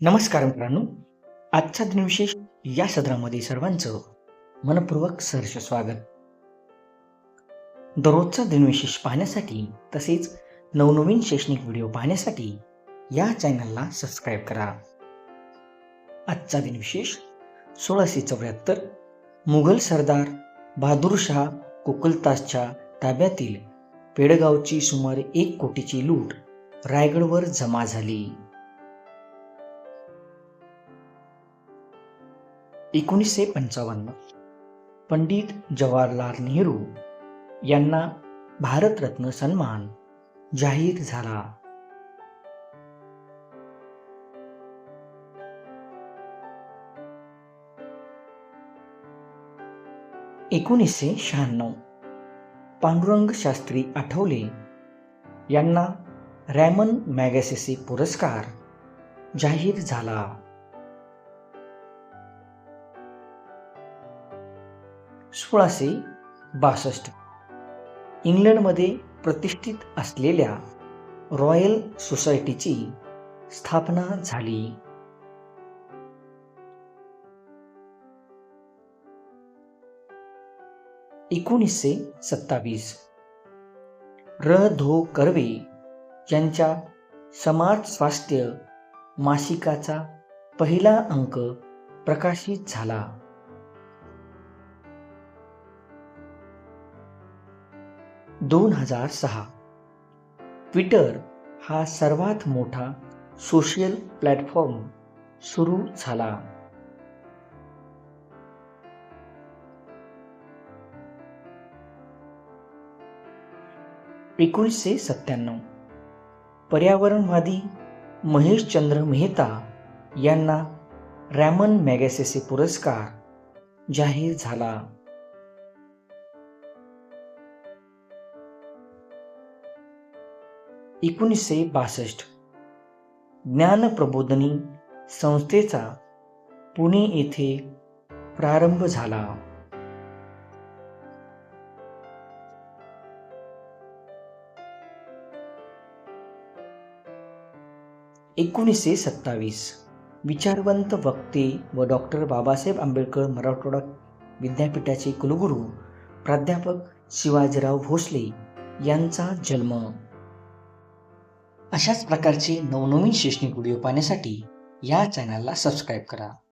नमस्कार मित्रांनो. आजचा दिनविशेष या सदरामध्ये सर्वांचं मनपूर्वक सहर्ष स्वागत. दररोजचा दिनविशेष पाहण्यासाठी तसेच नवनवीन शैक्षणिक व्हिडिओ पाहण्यासाठी या चॅनलला सबस्क्राईब करा. आजचा दिनविशेष सोळाशे चौऱ्याहत्तर मुघल सरदार बहादूरशाह कोकलतासच्या ताब्यातील पेडगावची सुमारे एक कोटीची लूट रायगडवर जमा झाली. एकोणीसशे पंचावन्न. पंडित जवाहरलाल नेहरू यांना भारतरत्न सन्मान जाहीर झाला. एकोणीसशे शहाण्णव. पांडुरंग शास्त्री आठवले यांना रॅमन मॅगॅसेसी पुरस्कार जाहीर झाला. सोळाशे बासष्ट. इंग्लंडमध्ये प्रतिष्ठित असलेल्या रॉयल सोसायटीची स्थापना झाली. एकोणीसशे सत्तावीस. र. धो. कर्वे यांच्या समाज स्वास्थ्य मासिकाचा पहिला अंक प्रकाशित झाला. दोन हजार सहा. ट्विटर हा सर्वात मोठा सोशल प्लॅटफॉर्म सुरू झाला. एकोणीसशे सत्त्याण्णव. पर्यावरणवादी महेशचंद्र मेहता यांना रॅमन मॅगॅसेसे पुरस्कार जाहीर झाला. एकोणीसशे बासष्ट. ज्ञानप्रबोधनी संस्थेचा पुणे येथे प्रारंभ झाला. एकोणीसशे सत्तावीस. विचारवंत वक्ते व डॉक्टर बाबासाहेब आंबेडकर मराठवाडा विद्यापीठाचे कुलगुरू प्राध्यापक शिवाजीराव भोसले यांचा जन्म अशाच प्रकारचे नवनवीन शैक्षणिक व्हिडिओ पाहण्यासाठी या चॅनलला सबस्क्राईब करा.